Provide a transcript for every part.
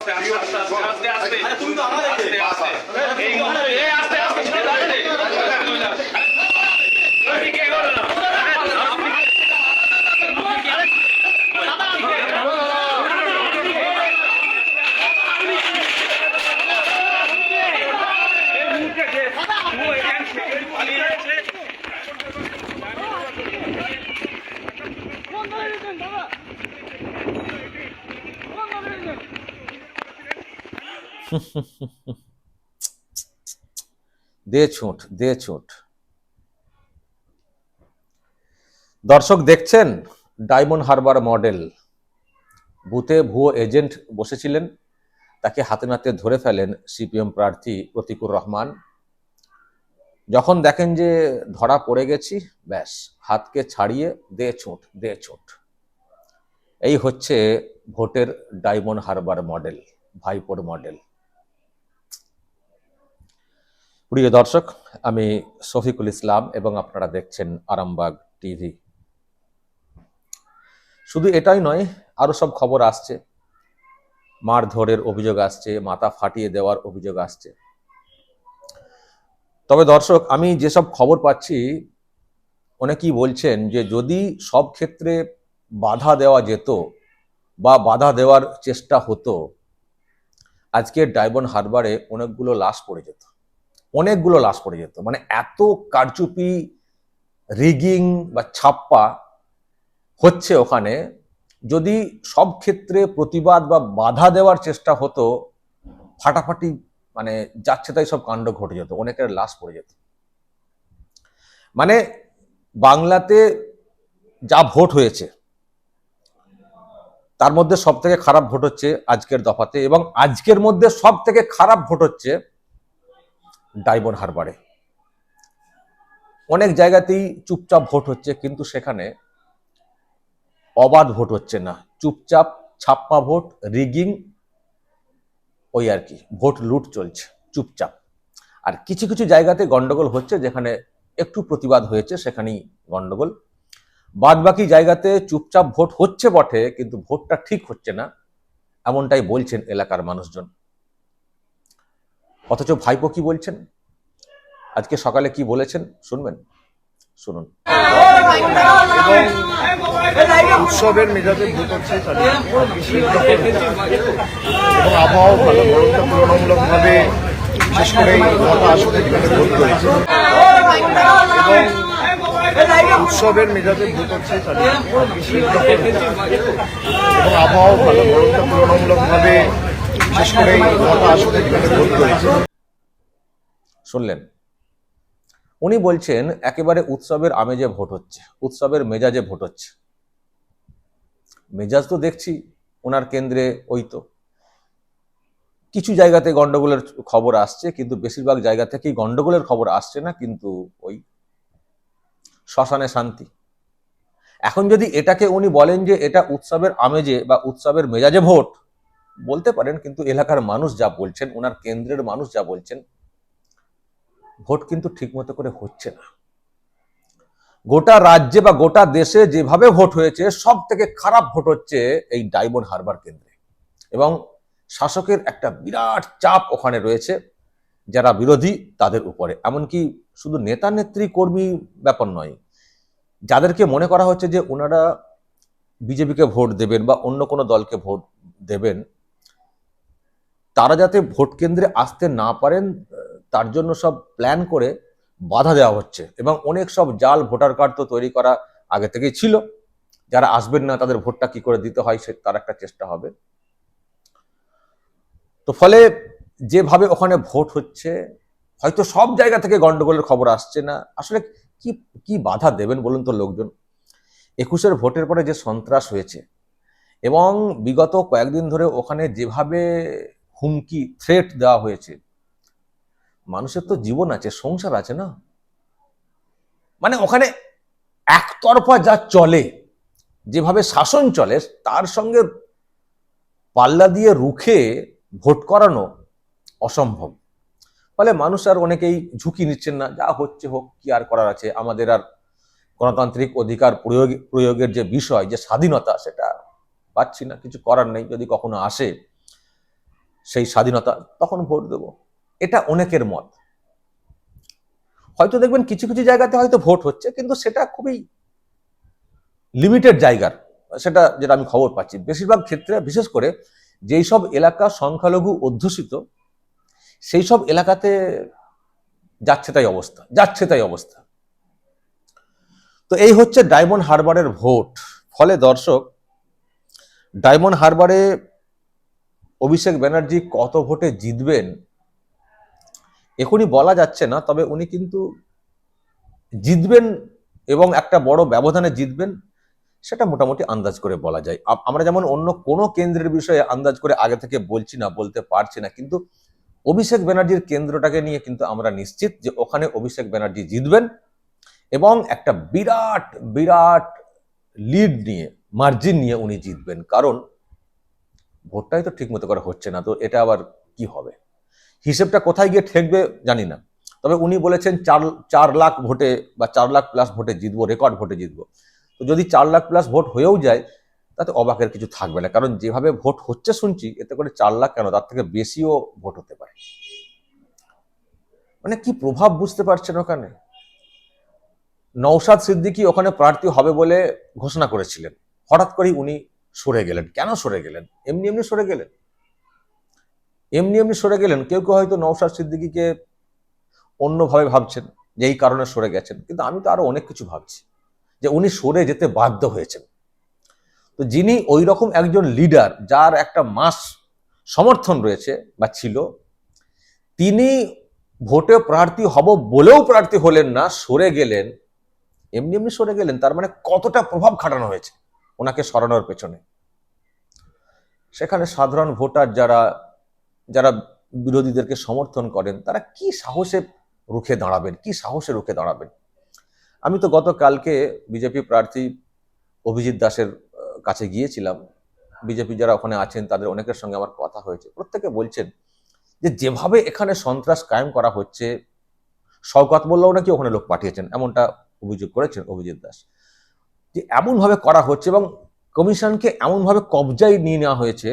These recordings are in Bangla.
আস্তে আস্তে আস্তে আস্তে এই এই আস্তে আস্তে আস্তে ঠিক এগোলো না দে ছুট দে ছুট। দর্শক দেখছেন ডায়মন্ড হারবার মডেল। বুথে ভুয়ো এজেন্ট বসেছিলেন, তাকে হাতে নাতে ধরে ফেলেন সিপিএম প্রার্থী প্রতিকুর রহমান। যখন দেখেন যে ধরা পড়ে গেছি, ব্যাস, হাতকে ছাড়িয়ে দে ছুট দে ছুট। এই হচ্ছে ভোটের ডায়মন্ড হারবার মডেল, ভাইপোর মডেল। প্রিয় দর্শক, আমি শফিকুল ইসলাম এবং আপনারা দেখছেন আরামবাগ টিভি। শুধু এটাই নয়, আরও সব খবর আসছে। মারধরের অভিযোগ আসছে, মাথা ফাটিয়ে দেওয়ার অভিযোগ আসছে। তবে দর্শক, আমি যেসব খবর পাচ্ছি, অনেকেই বলছেন যে যদি সব ক্ষেত্রে বাধা দেওয়া যেত বা বাধা দেওয়ার চেষ্টা হতো আজকে ডায়মন্ড হারবারে অনেকগুলো লাশ পড়ে যেত। অনেকগুলো লাশ পড়ে যেত। মানে এত কারচুপি, রিগিং বা ছাপ্পা হচ্ছে ওখানে। যদি সব ক্ষেত্রে প্রতিবাদ বা বাধা দেওয়ার চেষ্টা হতো, ফাটাফাটি মানে যাচ্ছে তাই সব কাণ্ড ঘটে যেত, অনেকের লাশ পড়ে যেত। মানে বাংলাতে যা ভোট হয়েছে, তার মধ্যে সব থেকে খারাপ ভোট হচ্ছে আজকের দফাতে এবং আজকের মধ্যে সব থেকে খারাপ ভোট হচ্ছে ডায়মন্ড হারবারে। অনেক জায়গাতেই চুপচাপ ভোট হচ্ছে, কিন্তু সেখানে অবাধ ভোট হচ্ছে না। চুপচাপ ছাপ্পা ভোট, রিগিং, ওই আর কি, ভোট লুট চলছে, চুপচাপ। আর কিছু কিছু জায়গাতে গন্ডগোল হচ্ছে, যেখানে একটু প্রতিবাদ হয়েছে, সেখানেই গন্ডগোল। বাদ বাকি জায়গাতে চুপচাপ ভোট হচ্ছে বটে, কিন্তু ভোটটা ঠিক হচ্ছে না, এমনটাই বলছেন এলাকার মানুষজন। অথচ ভাইপো কি বলছেন? আজকে সকালে কি বলেছেন? শুনবেন? শুনুন। উৎসবের মেজাজে ভোট হচ্ছে এবং আবহাওয়া ভালো গরমটা তুলনামূলকভাবে উৎসবের মেজাজে ভোট হচ্ছে এবং আবহাওয়া ভালো গরমটা তুলনামূলকভাবে শুনলেন। উনি বলছেন, একেবারে উৎসবের আমেজে ভোট হচ্ছে, উৎসবের মেজাজে ভোট হচ্ছে। মেজাজ তো দেখছি ওনার কেন্দ্রে ওই তো। কিছু জায়গাতে গন্ডগোলের খবর আসছে, কিন্তু বেশিরভাগ জায়গা থেকেই গন্ডগোলের খবর আসছে না, কিন্তু ওই শ্মশানে শান্তি। এখন যদি এটাকে উনি বলেন যে এটা উৎসবের আমেজে বা উৎসবের মেজাজে ভোট বলতে পারেন, কিন্তু এলাকার মানুষ যা বলছেন ওনার কেন্দ্রের মানুষ যা বলছেন, ভোট কিন্তু ঠিকমতো করে হচ্ছে না। গোটা রাজ্যে বা গোটা দেশে যেভাবে ভোট হয়েছে সব থেকে খারাপ ভোট হচ্ছে এই ডায়মন্ড হারবার কেন্দ্রে। এবং শাসকের একটা বিরাট চাপ ওখানে রয়েছে, যারা বিরোধী তাদের উপরে। এমনকি শুধু নেতা, নেত্রী, কর্মী ব্যাপার নয়, যাদেরকে মনে করা হচ্ছে যে ওনারা বিজেপিকে ভোট দেবেন বা অন্য কোনো দলকে ভোট দেবেন তারা যাতে ভোট কেন্দ্রে আসতে না পারেন তার জন্য সব প্ল্যান করে বাধা দেওয়া হচ্ছে। এবং অনেক সব জাল, ভোটার কার্ড তো তৈরি করা আগে থেকেই ছিল। যারা আসবেন না, তাদের ভোটটা কি করে দিতে হয়, সে তার একটা চেষ্টা হবে। তো ফলে যেভাবে ওখানে ভোট হচ্ছে, হয়তো সব জায়গা থেকে গন্ডগোলের খবর আসছে না। আসলে কি কি বাধা দেবেন বলুন তো লোকজন? একুশের ভোটের পরে যে সন্ত্রাস হয়েছে, এবং বিগত কয়েকদিন ধরে ওখানে যেভাবে হুমকি থ্রেট দেওয়া হয়েছে। মানুষের তো জীবন আছে, সংসার আছে না? মানে ওখানে একতরফা যা চলে, যেভাবে শাসন চলে, তার সঙ্গে পাল্লা দিয়ে রুখে ভোট করানো অসম্ভব। ফলে মানুষ আর অনেকেই ঝুঁকি নিচ্ছেন না, যা হচ্ছে হোক, কি আর করার আছে? আমাদের আর গণতান্ত্রিক অধিকার প্রয়োগ, প্রয়োগের যে বিষয়, যে স্বাধীনতা, সেটা পাচ্ছি না, কিছু করার নেই, যদি কখনো আসে। সেই স্বাধীনতা, তখন ভোট দেব। এটা অনেকের মত। হয়তো দেখবেন কিছু কিছু জায়গাতে হয়তো ভোট হচ্ছে, কিন্তু সেটা খুবই লিমিটেড জায়গার। সেটা যেটা আমি খবর পাচ্ছি। বেশিরভাগ ক্ষেত্রে, বিশেষ করে যেই সব এলাকা সংখ্যালঘু অধ্যুষিত, সেই সব এলাকাতে যাচ্ছে তাই অবস্থা, যাচ্ছে তাই অবস্থা। তো এই হচ্ছে ডায়মন্ড হারবারের ভোট। ফলে দর্শক, ডায়মন্ড হারবারে অভিষেক ব্যানার্জি কত ভোটে জিতবেন? এখনই বলা যাচ্ছে না, তবে উনি কিন্তু জিতবেন এবং একটা বড় ব্যবধানে জিতবেন, সেটা মোটামুটি আন্দাজ করে বলা যায়। আমরা যেমন অন্য কোনো কেন্দ্রের বিষয়ে আন্দাজ করে আগে থেকে বলছি না, বলতে পারছি না, কিন্তু অভিষেক ব্যানার্জির কেন্দ্রটাকে নিয়ে কিন্তু আমরা নিশ্চিত যে ওখানে অভিষেক ব্যানার্জি জিতবেন এবং একটা বিরাট বিরাট লিড নিয়ে মার্জিন নিয়ে উনি জিতবেন। কারণ ভোটটাই তো ঠিক মতো করে হচ্ছে না, তো এটা আবার কি হবে? হিসেবটা কোথায় গিয়ে ঠেকবে জানি না। তবে উনি বলেছেন চার চার লাখ ভোটে বা চার লাখ প্লাস ভোটে জিতবো রেকর্ড ভোটে জিতবো। তো যদি চার লাখ প্লাস ভোট হয়েও যায়, তাতে অবাকের কিছু থাকবে না। কারণ যেভাবে ভোট হচ্ছে শুনছি, এতে করে চার লাখ কেন? তার থেকে বেশিও ভোট হতে পারে। মানে কি প্রভাব বুঝতে পারছেন ওখানে? নৌসাদ সিদ্দিকী ওখানে প্রার্থী হবে বলে ঘোষণা করেছিলেন। হঠাৎ করেই উনি সরে গেলেন। কেন সরে গেলেন? এমনি এমনি সরে গেলেন। এমনি এমনি সরে গেলেন। কেউ কেউ হয়তো নৌসাদ সিদ্দিকীকে অন্যভাবে ভাবছেন যে এই কারণে সরে গেছেন। কিন্তু আমি তো আরও অনেক কিছু ভাবছি যে উনি সরে যেতে বাধ্য হয়েছেন। তো যিনি ওই রকম একজন লিডার যার একটা মাস সমর্থন রয়েছে বা ছিল, তিনি ভোটে প্রার্থী হব বলেও প্রার্থী হলেন না, সরে গেলেন। এমনি এমনি সরে গেলেন। তার মানে কতটা প্রভাব খাটানো হয়েছে? ওনাকে সরানোর পেছনে। সেখানে সাধারণ ভোটার যারা যারা বিরোধীদেরকে সমর্থন করেন, তারা কি সাহসে রুখে দাঁড়াবেন? কি সাহসে রুখে দাঁড়াবেন? আমি তো গতকালকে বিজেপি প্রার্থী অভিজিৎ দাসের কাছে গিয়েছিলাম। বিজেপি যারা ওখানে আছেন, তাদের অনেকের সঙ্গে আমার কথা হয়েছে। প্রত্যেকে বলছেন যে, যেভাবে এখানে সন্ত্রাস কায়েম করা হচ্ছে, শওকাত মোল্লাও নাকি ওখানে লোক পাঠিয়েছেন? এমনটা অভিযোগ করেছেন অভিজিৎ দাস। যে এমনভাবে করা হচ্ছে এবং কমিশনকে এমনভাবে কবজায় নিয়ে নেওয়া হয়েছে,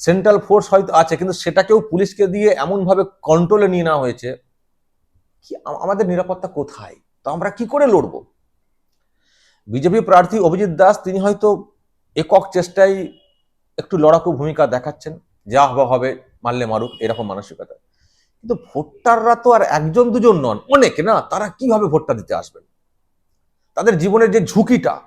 সেন্ট্রাল ফোর্স হয়তো আছে, কিন্তু সেটাকেও পুলিশকে দিয়ে এমনভাবে কন্ট্রোলে নিয়ে নেওয়া হয়েছে, কি আমাদের নিরাপত্তা কোথায়? তো আমরা কি করে লড়বো? বিজেপি প্রার্থী অভিজিৎ দাস, তিনি হয়তো একক চেষ্টায় একটু লড়াকু ভূমিকা দেখাচ্ছেন, যা হবে হবে, মারলে মারুক, এরকম মানসিকতা। কিন্তু ভোটাররা তো আর একজন দুজন নন, অনেক না, তারা কীভাবে ভোটটা দিতে আসবেন? তাদের জীবনের যে ঝুঁকিটা,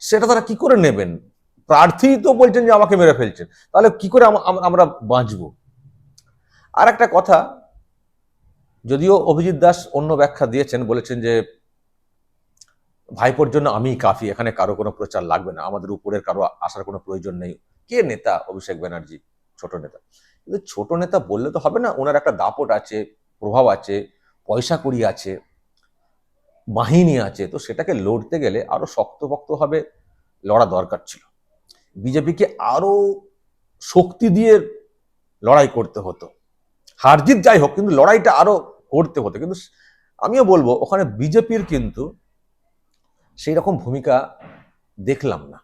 সেটা তারা কি করে নেবেন? প্রার্থী তো বলছেন যে আমাকে মেরে ফেলছেন। তাহলে কি করে আম- আম- আমরা বাঁচবো? আর একটা কথা, যদিও অভিজিৎ দাস অন্য ব্যাখ্যা দিয়েছেন, বলেছেন যে ভাইপোর জন্য আমি কাফি, এখানে কারও কোনো প্রচার লাগবে না, আমাদের উপরের কারও আসার কোনো প্রয়োজন নেই। কে নেতা? অভিষেক ব্যানার্জি, ছোট নেতা। কিন্তু ছোট নেতা বললে তো হবে না, ওনার একটা দাপট আছে, প্রভাব আছে, পয়সা কড়ি আছে। বাহিনী আছে, তো সেটাকে লড়তে গেলে আরও শক্তপোক্তভাবে লড়া দরকার ছিল। বিজেপিকে আরও শক্তি দিয়ে লড়াই করতে হতো। হারজিত যাই হোক, কিন্তু লড়াইটা আরও করতে হতো। কিন্তু আমিও বলব, ওখানে বিজেপির কিন্তু সেই রকম ভূমিকা দেখলাম না।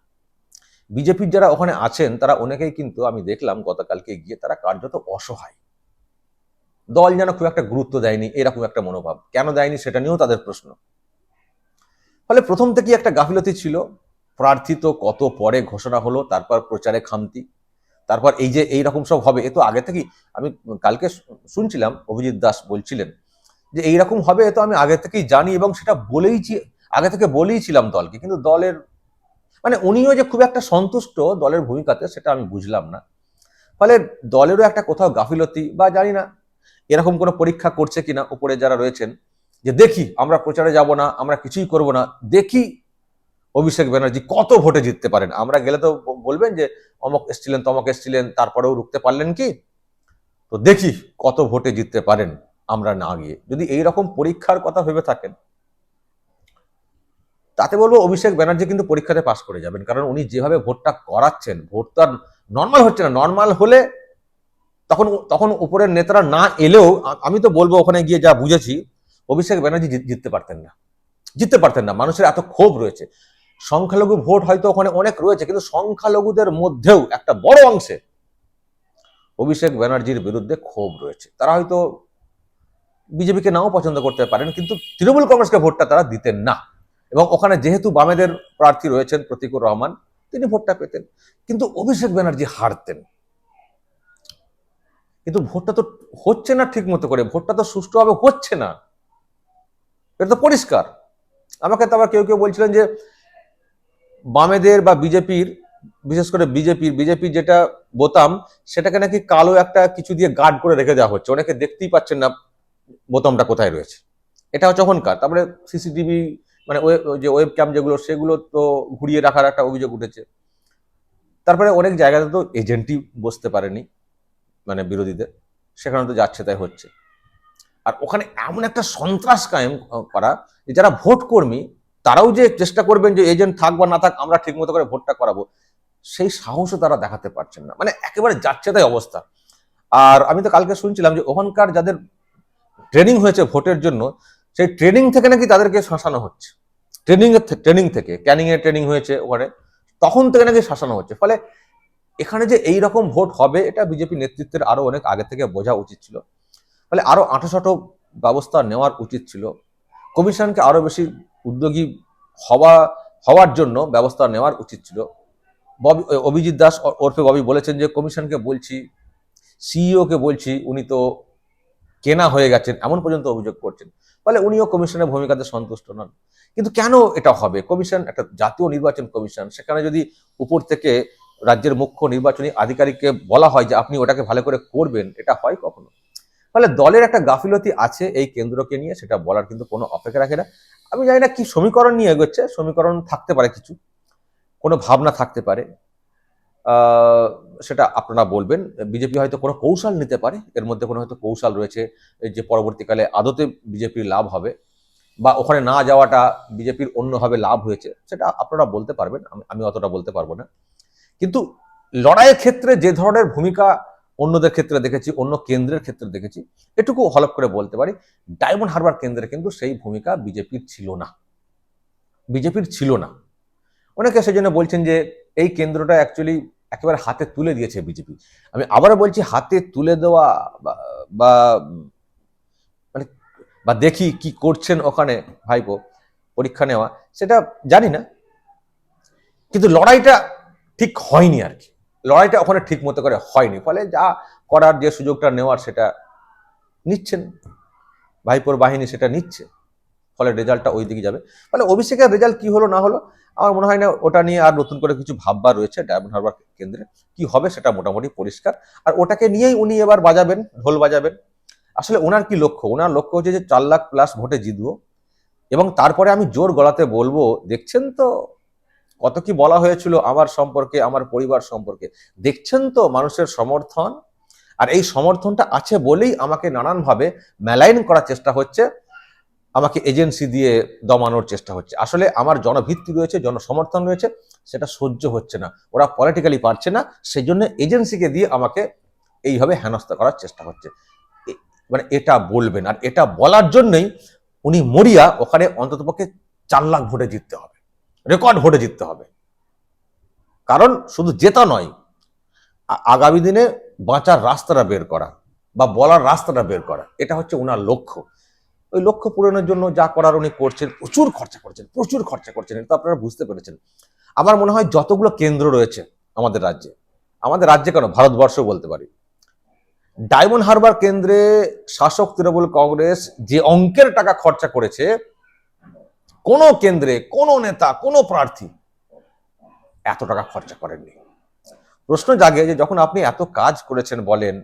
বিজেপির যারা ওখানে আছেন, তারা অনেকেই কিন্তু আমি দেখলাম গতকালকে গিয়ে, তারা কার্যত অসহায়। দল যেন খুব একটা গুরুত্ব দেয়নি, এরকম একটা মনোভাব। কেন দেয়নি সেটা নিয়েও তাদের প্রশ্ন। ফলে প্রথম থেকেই একটা গাফিলতি ছিল। প্রার্থী তো কত পরে ঘোষণা হলো, তারপর প্রচারে খামতি, তারপর এই যে এই রকম সব হবে, এ তো আগে থেকেই আমি কালকে শুনছিলাম, অভিজিৎ দাস বলছিলেন যে এই রকম হবে, এ তো আমি আগে থেকেই জানি এবং সেটা বলেইছি আগে থেকে বলেই ছিলাম দলকে, কিন্তু দলের মানে উনিও যে খুব একটা সন্তুষ্ট দলের ভূমিকাতে, সেটা আমি বুঝলাম না। ফলে দলেরও একটা কোথাও গাফিলতি, বা জানি না, এরকম কোনো পরীক্ষা করছে কিনা, উপরে যারা রয়েছেন যে দেখি আমরা প্রচারে যাব না, আমরা কিছুই করব না, দেখি অভিষেক ব্যানার্জি কত ভোটে জিততে পারেন। আমরা গেলে তো বলবেন যে অমক এসছিলেন, তমক এসছিলেন, তারপরেও রুখতে পারলেন কি? তো দেখি কত ভোটে জিততে পারেন আমরা না গিয়ে। যদি এই রকম পরীক্ষার কথা ভেবে থাকেন, তাতে বলব অভিষেক ব্যানার্জি কিন্তু পরীক্ষাতে পাশ করে যাবেন। কারণ উনি যেভাবে ভোটটা করাচ্ছেন ভোটটা নর্মাল হচ্ছে না। নর্মাল হলে তখন তখন উপরের নেতারা না এলেও আমি তো বলব ওখানে গিয়ে যা বুঝেছি অভিষেক ব্যানার্জি জিততে পারতেন না। জিততে পারতেন না। মানুষের এত ক্ষোভ রয়েছে। সংখ্যালঘু ভোট হয়তো ওখানে অনেক রয়েছে, কিন্তু সংখ্যালঘুদের মধ্যেও একটা বড় অংশে অভিষেক ব্যানার্জির বিরুদ্ধে ক্ষোভ রয়েছে। তারা হয়তো বিজেপিকে নাও পছন্দ করতে পারেন, কিন্তু তৃণমূল কংগ্রেসকে ভোটটা তারা দিতেন না। এবং ওখানে যেহেতু বামেদের প্রার্থী রয়েছেন প্রতীকুর রহমান, তিনি ভোটটা পেতেন। কিন্তু অভিষেক ব্যানার্জি হারতেন। কিন্তু ভোটটা তো হচ্ছে না ঠিক মতো করে। ভোটটা তো সুষ্ঠুভাবে হচ্ছে না। এটা তো পরিষ্কার। আমাকে তো আবার কেউ কেউ বলছিলেন যে বামেদের বা বিজেপির, বিশেষ করে বিজেপির বিজেপির যেটা বোতাম, সেটাকে নাকি কালো একটা কিছু দিয়ে গার্ড করে রেখে দেওয়া হচ্ছে। অনেকে দেখতেই পাচ্ছেন না বোতামটা কোথায় রয়েছে। এটা হচ্ছে ওখানকার তারপরে সিসিটিভি মানে যে ওয়েব ক্যাম যেগুলো, সেগুলো তো ঘুরিয়ে রাখার একটা অভিযোগ উঠেছে। তারপরে অনেক জায়গাতে তো এজেন্টই বসতে পারেনি মানে বিরোধীদের। সেখানে তো যাচ্ছে, তাই হচ্ছে। আর ওখানে এমন একটা সন্ত্রাস কায়েম করা যারা ভোট কর্মী, তারাও যে চেষ্টা করবেন যে এজেন্ট থাক বা না থাক, আমরা ঠিক মতো করে ভোটটা করাবো, সেই সাহসও তারা দেখাতে পারছেন না। মানে একেবারে যাচ্ছে তাই অবস্থা। আর আমি তো কালকে শুনছিলাম যে ওখানকার যাদের ট্রেনিং হয়েছে ভোটের জন্য, সেই ট্রেনিং থেকে নাকি তাদেরকে শাসানো হচ্ছে। ট্রেনিং এর ট্রেনিং থেকে, ক্যানিং এর ট্রেনিং হয়েছে ওখানে, তখন থেকে নাকি শাসানো হচ্ছে। ফলে এখানে যে এই রকম ভোট হবে, এটা বিজেপি নেতৃত্বের আরও অনেক আগে থেকে বোঝা উচিত ছিল। ফলে আরও আঁটোসাঁটো ব্যবস্থা নেওয়ার উচিত ছিল। কমিশনকে আরও বেশি উদ্যোগী হওয়া, হওয়ার জন্য ব্যবস্থা নেওয়ার উচিত ছিল। ববি, অভিজিৎ দাস ওরফে ববি বলেছেন যে, কমিশনকে বলছি সিইও কে বলছি, উনি তো কেনা হয়ে গেছেন, এমন পর্যন্ত অভিযোগ করছেন। ফলে উনিও কমিশনের ভূমিকাতে সন্তুষ্ট নন। কিন্তু কেন এটা হবে? কমিশন, একটা জাতীয় নির্বাচন কমিশন, সেখানে যদি উপর থেকে রাজ্যের মুখ্য নির্বাচনী আধিকারিককে বলা হয় যে, আপনি ওটাকে ভালো করে করবেন, এটা হয় কখনো? ফলে দলের একটা গাফিলতি আছে এই কেন্দ্রকে নিয়ে, সেটা বলার কিন্তু কোনো অপেক্ষা রাখে না। আমি জানি না কি সমীকরণ নিয়ে এগোচ্ছে, সমীকরণ থাকতে পারে কিছু, কোনো ভাবনা থাকতে পারে। সেটা আপনারা বলবেন। বিজেপি হয়তো কোনো কৌশল নিতে পারে, এর মধ্যে কোনো হয়তো কৌশল রয়েছে যে পরবর্তীকালে আদতে বিজেপির লাভ হবে, বা ওখানে না যাওয়াটা বিজেপির অন্যভাবে লাভ হয়েছে, সেটা আপনারা বলতে পারবেন আমি অতটা বলতে পারব না। কিন্তু লড়াইয়ের ক্ষেত্রে যে ধরনের ভূমিকা অন্যদের ক্ষেত্রে দেখেছি, অন্য কেন্দ্রের ক্ষেত্রে দেখেছি। এটুকু হলপ করে বলতে পারি, ডায়মন্ড হারবার কেন্দ্রে কিন্তু সেই ভূমিকা বিজেপির ছিল না। বিজেপির ছিল না। অনেকে সেই জন্য বলছেন যে, এই কেন্দ্রটা অ্যাকচুয়ালি একেবারে হাতে তুলে দিয়েছে বিজেপি। আমি আবারও বলছি, হাতে তুলে দেওয়া বা- মানে বা দেখি কি করছেন ওখানে ভাইপো, পরীক্ষা নেওয়া, সেটা জানি না। কিন্তু লড়াইটা ঠিক হয়নি আর কি। লড়াইটা ওখানে ঠিক মতো করে হয়নি। ফলে যা করার যে সুযোগটা নেওয়ার সেটা নিচ্ছেন। ভাইপোর বাহিনী সেটা নিচ্ছে। ফলে রেজাল্টটা ওই দিকে যাবে। ফলে অভিষেকের রেজাল্ট কি হলো না হলো, আমার মনে হয় না ওটা নিয়ে আর নতুন করে কিছু ভাববার রয়েছে ডায়মন্ড হারবার কেন্দ্রে। কি হবে সেটা মোটামুটি পরিষ্কার। আর ওটাকে নিয়েই উনি এবার বাজাবেন, ঢোল বাজাবেন। আসলে ওনার কি লক্ষ্য? ওনার লক্ষ্য হচ্ছে যে চার লাখ প্লাস ভোটে জিতবো। এবং তারপরে আমি জোর গলাতে বলব, দেখছেন তো কত কি বলা হয়েছিল আমার সম্পর্কে, আমার পরিবার সম্পর্কে। দেখছেন তো মানুষের সমর্থন? আর এই সমর্থনটা আছে বলেই আমাকে নানানভাবে মেলাইন করার চেষ্টা হচ্ছে, আমাকে এজেন্সি দিয়ে দমানোর চেষ্টা হচ্ছে। আসলে আমার জনভিত্তি রয়েছে, জনসমর্থন রয়েছে, সেটা সহ্য হচ্ছে না। ওরা পলিটিক্যালি পারছে না সেই জন্য এজেন্সিকে দিয়ে আমাকে এইভাবে হেনস্থা করার চেষ্টা হচ্ছে। মানে এটা বলবেন। আর এটা বলার জন্যই উনি মরিয়া ওখানে অন্ততপক্ষে চার লাখ ভোটে জিততে হবে। রেকর্ড ভোটে জিততে হবে। কারণ শুধু জেতা নয় আগামী দিনে বাঁচার রাস্তাটা বের করা বা বলার রাস্তাটা বের করা, এটা হচ্ছে ওনার লক্ষ্য। ওই লক্ষ্য পূরণের জন্য যা করার উনি করছেন, প্রচুর খরচা করছেন, প্রচুর খরচা করছেন, এটা আপনারা বুঝতে পেরেছেন। আমার মনে হয় যতগুলো কেন্দ্র রয়েছে আমাদের রাজ্যে আমাদের রাজ্যে কেন, ভারতবর্ষ বলতে পারি, ডায়মন্ড হারবার কেন্দ্রে শাসক তৃণমূল কংগ্রেস যে অঙ্কের টাকা খরচা করেছে কোনো কেন্দ্রে, কোনো নেতা, কোনো প্রার্থী এত টাকা খরচা করেননি। প্রশ্ন জাগে যে যখন আপনি এত কাজ করেছেন বলেন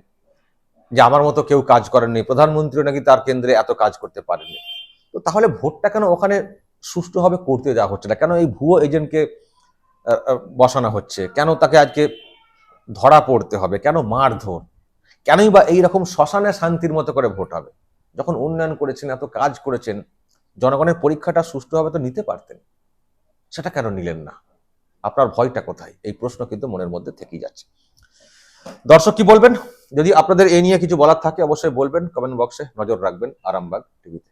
যে আমার মতো কেউ কাজ করেননি প্রধানমন্ত্রী নাকি তার কেন্দ্রে এত কাজ করতে পারেননি, তো তাহলে ভোটটা কেন ওখানে সুষ্ঠুভাবে করতে দেওয়া হচ্ছে না? কেন এই ভুয়ো এজেন্টকে বসানো হচ্ছে? কেন তাকে আজকে ধরা পড়তে হবে? কেন মারধর? কেনই বা এইরকম শ্মশানে শান্তির মতো করে ভোট হবে? যখন উন্নয়ন করেছেন, এত কাজ করেছেন জনগণের পরীক্ষাটা সুষ্ঠুভাবে তো নিতে পারতেন। সেটা কেন নিলেন না? আপনার ভয়টা কোথায়? এই প্রশ্ন কিন্তু মনের মধ্যে থেকেই যাচ্ছে। দর্শক কি বলবেন? যদি আপনাদের এ নিয়ে কিছু বলার থাকে, অবশ্যই বলবেন। কমেন্ট বক্সে নজর রাখবেন, আরামবাগ টিভিতে